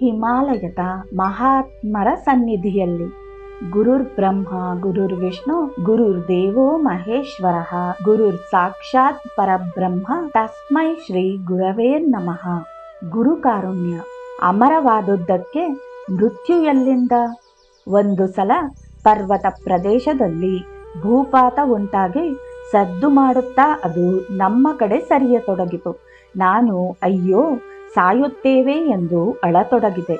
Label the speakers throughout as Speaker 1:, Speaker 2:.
Speaker 1: ಹಿಮಾಲಯದ ಮಹಾತ್ಮರ ಸನ್ನಿಧಿಯಲ್ಲಿ. ಗುರುರ್ ಬ್ರಹ್ಮ, ಗುರುರ್ ವಿಷ್ಣು, ಗುರುರ್ ದೇವೋ ಮಹೇಶ್ವರ. ಗುರುರ್ ಸಾಕ್ಷಾತ್ ಪರಬ್ರಹ್ಮ, ತಸ್ಮೈ ಶ್ರೀ ಗುರವೇ ನಮಃ. ಗುರು ಕಾರುಣ್ಯ. ಅಮರವಾದದ್ದಕ್ಕೆ ಮೃತ್ಯು ಎಲ್ಲಿಂದ? ಒಂದು ಸಲ ಪರ್ವತ ಪ್ರದೇಶದಲ್ಲಿ ಭೂಪಾತ ಉಂಟಾಗಿ ಸದ್ದು ಮಾಡುತ್ತಾ ಅದು ನಮ್ಮ ಕಡೆ ಸರಿಯತೊಡಗಿತು. ನಾನು, ಅಯ್ಯೋ ಸಾಯುತ್ತೇವೆ ಎಂದು ಅಳತೊಡಗಿದೆ.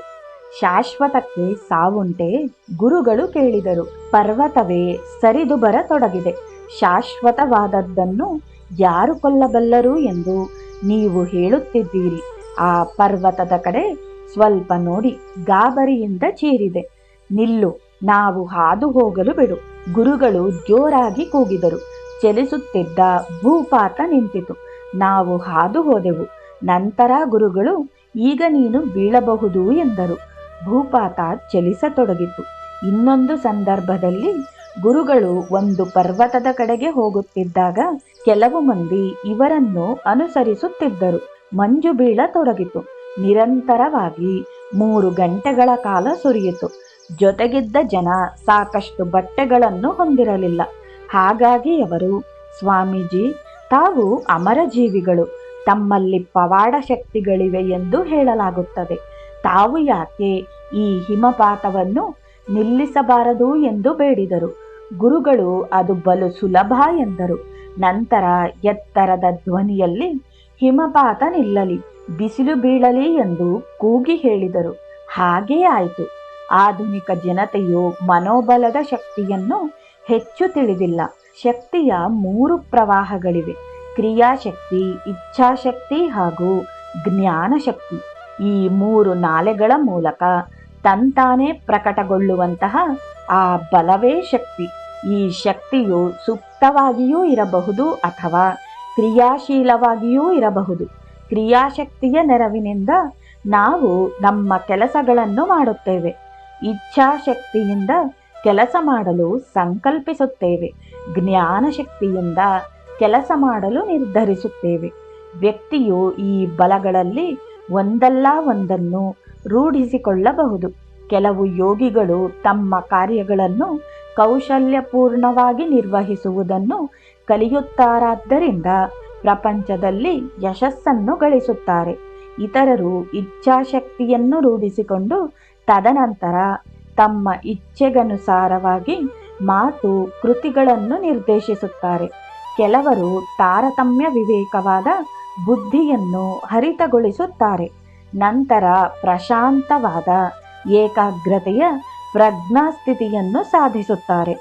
Speaker 1: ಶಾಶ್ವತಕ್ಕೆ ಸಾವುಂಟೆ ಗುರುಗಳು ಕೇಳಿದರು. ಪರ್ವತವೇ ಸರಿದು ಬರತೊಡಗಿದೆ. ಶಾಶ್ವತವಾದದ್ದನ್ನು ಯಾರು ಕೊಲ್ಲಬಲ್ಲರು ಎಂದು ನೀವು ಹೇಳುತ್ತಿದ್ದೀರಿ. ಆ ಪರ್ವತದ ಕಡೆ ಸ್ವಲ್ಪ ನೋಡಿ ಗಾಬರಿಯಿಂದ ಚೀರಿದೆ. ನಿಲ್ಲು, ನಾವು ಹಾದು ಹೋಗಲು ಬಿಡು. ಗುರುಗಳು ಜೋರಾಗಿ ಕೂಗಿದರು. ಚಲಿಸುತ್ತಿದ್ದ ಭೂಪಾತ ನಿಂತಿತು. ನಾವು ಹಾದು ಹೋದೆವು. ನಂತರ ಗುರುಗಳು, ಈಗ ನೀನು ಬೀಳಬಹುದು ಎಂದರು. ಭೂಪಾತ ಚಲಿಸತೊಡಗಿತು. ಇನ್ನೊಂದು ಸಂದರ್ಭದಲ್ಲಿ ಗುರುಗಳು ಒಂದು ಪರ್ವತದ ಕಡೆಗೆ ಹೋಗುತ್ತಿದ್ದಾಗ ಕೆಲವು ಮಂದಿ ಇವರನ್ನು ಅನುಸರಿಸುತ್ತಿದ್ದರು. ಮಂಜು ಬೀಳತೊಡಗಿತು. ನಿರಂತರವಾಗಿ ಮೂರು ಗಂಟೆಗಳ ಕಾಲ ಸುರಿಯಿತು. ಜೊತೆಗಿದ್ದ ಜನ ಸಾಕಷ್ಟು ಬಟ್ಟೆಗಳನ್ನು ಹೊಂದಿರಲಿಲ್ಲ. ಹಾಗಾಗಿ ಅವರು, ಸ್ವಾಮೀಜಿ, ತಾವು ಅಮರ ಜೀವಿಗಳು. ತಮ್ಮಲ್ಲಿ ಪವಾಡ ಶಕ್ತಿಗಳಿವೆ ಎಂದು ಹೇಳಲಾಗುತ್ತದೆ. ತಾವು ಯಾಕೆ ಈ ಹಿಮಪಾತವನ್ನು ನಿಲ್ಲಿಸಬಾರದು ಎಂದು ಬೇಡಿದರು. ಗುರುಗಳು ಅದು ಬಲು ಸುಲಭ ಎಂದರು. ನಂತರ ಎತ್ತರದ ಧ್ವನಿಯಲ್ಲಿ ಹಿಮಪಾತ ನಿಲ್ಲಲಿ, ಬಿಸಿಲು ಬೀಳಲಿ ಎಂದು ಕೂಗಿ ಹೇಳಿದರು. ಹಾಗೇ ಆಯಿತು. ಆಧುನಿಕ ಜನತೆಯು ಮನೋಬಲದ ಶಕ್ತಿಯನ್ನು ಹೆಚ್ಚು ತಿಳಿದಿಲ್ಲ. ಶಕ್ತಿಯ ಮೂರು ಪ್ರವಾಹಗಳಿವೆ. ಕ್ರಿಯಾಶಕ್ತಿ, ಇಚ್ಛಾಶಕ್ತಿ ಹಾಗೂ ಜ್ಞಾನಶಕ್ತಿ ಈ ಮೂರು ನಾಲೆಗಳ ಮೂಲಕ ತಂತಾನೇ ಪ್ರಕಟಗೊಳ್ಳುವಂತಹ ಆ ಬಲವೇ ಶಕ್ತಿ. ಈ ಶಕ್ತಿಯು ಸುಪ್ತವಾಗಿಯೂ ಇರಬಹುದು ಅಥವಾ ಕ್ರಿಯಾಶೀಲವಾಗಿಯೂ ಇರಬಹುದು. ಕ್ರಿಯಾಶಕ್ತಿಯ ನೆರವಿನಿಂದ ನಾವು ನಮ್ಮ ಕೆಲಸಗಳನ್ನು ಮಾಡುತ್ತೇವೆ. ಇಚ್ಛಾಶಕ್ತಿಯಿಂದ ಕೆಲಸ ಮಾಡಲು ಸಂಕಲ್ಪಿಸುತ್ತೇವೆ. ಜ್ಞಾನಶಕ್ತಿಯಿಂದ ಕೆಲಸ ಮಾಡಲು ನಿರ್ಧರಿಸುತ್ತೇವೆ. ವ್ಯಕ್ತಿಯು ಈ ಬಲಗಳಲ್ಲಿ ಒಂದಲ್ಲ ಒಂದನ್ನು ರೂಢಿಸಿಕೊಳ್ಳಬಹುದು. ಕೆಲವು ಯೋಗಿಗಳು ತಮ್ಮ ಕಾರ್ಯಗಳನ್ನು ಕೌಶಲ್ಯಪೂರ್ಣವಾಗಿ ನಿರ್ವಹಿಸುವುದನ್ನು ಕಲಿಯುತ್ತಾರಾದ್ದರಿಂದ ಪ್ರಪಂಚದಲ್ಲಿ ಯಶಸ್ಸನ್ನು ಗಳಿಸುತ್ತಾರೆ. ಇತರರು ಇಚ್ಛಾಶಕ್ತಿಯನ್ನು ರೂಢಿಸಿಕೊಂಡು ತದನಂತರ ತಮ್ಮ ಇಚ್ಛೆಗನುಸಾರವಾಗಿ ಮಾತು ಕೃತಿಗಳನ್ನು ನಿರ್ದೇಶಿಸುತ್ತಾರೆ. ಕೆಲವರು ತಾರತಮ್ಯ ವಿವೇಕವಾದ ಬುದ್ಧಿಯನ್ನು ಹರಿತಗೊಳಿಸುತ್ತಾರೆ. ನಂತರ ಪ್ರಶಾಂತವಾದ ಏಕಾಗ್ರತೆಯ ಪ್ರಜ್ಞಾಸ್ಥಿತಿಯನ್ನು ಸಾಧಿಸುತ್ತಾರೆ.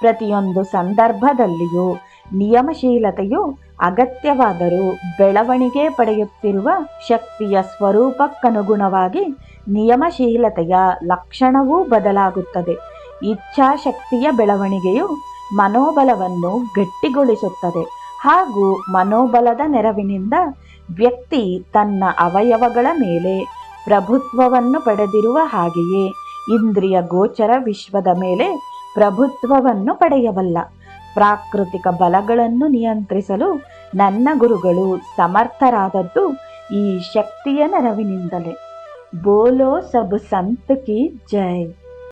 Speaker 1: ಪ್ರತಿಯೊಂದು ಸಂದರ್ಭದಲ್ಲಿಯೂ ನಿಯಮಶೀಲತೆಯು ಅಗತ್ಯವಾದರೂ ಬೆಳವಣಿಗೆ ಪಡೆಯುತ್ತಿರುವ ಶಕ್ತಿಯ ಸ್ವರೂಪಕ್ಕನುಗುಣವಾಗಿ ನಿಯಮಶೀಲತೆಯ ಲಕ್ಷಣವೂ ಬದಲಾಗುತ್ತದೆ. ಇಚ್ಛಾಶಕ್ತಿಯ ಬೆಳವಣಿಗೆಯು ಮನೋಬಲವನ್ನು ಗಟ್ಟಿಗೊಳಿಸುತ್ತದೆ. ಹಾಗೂ ಮನೋಬಲದ ನೆರವಿನಿಂದ ವ್ಯಕ್ತಿ ತನ್ನ ಅವಯವಗಳ ಮೇಲೆ ಪ್ರಭುತ್ವವನ್ನು ಪಡೆದಿರುವ ಹಾಗೆಯೇ ಇಂದ್ರಿಯ ಗೋಚರ ವಿಶ್ವದ ಮೇಲೆ ಪ್ರಭುತ್ವವನ್ನು ಪಡೆಯಬಲ್ಲ ಪ್ರಾಕೃತಿಕ ಬಲಗಳನ್ನು ನಿಯಂತ್ರಿಸಲು ನನ್ನ ಗುರುಗಳು ಸಮರ್ಥರಾದದ್ದು ಈ ಶಕ್ತಿಯ ನೆರವಿನಿಂದಲೇ. ಬೋಲೋ ಸಬ್ ಸಂತ್ ಕಿ ಜೈ.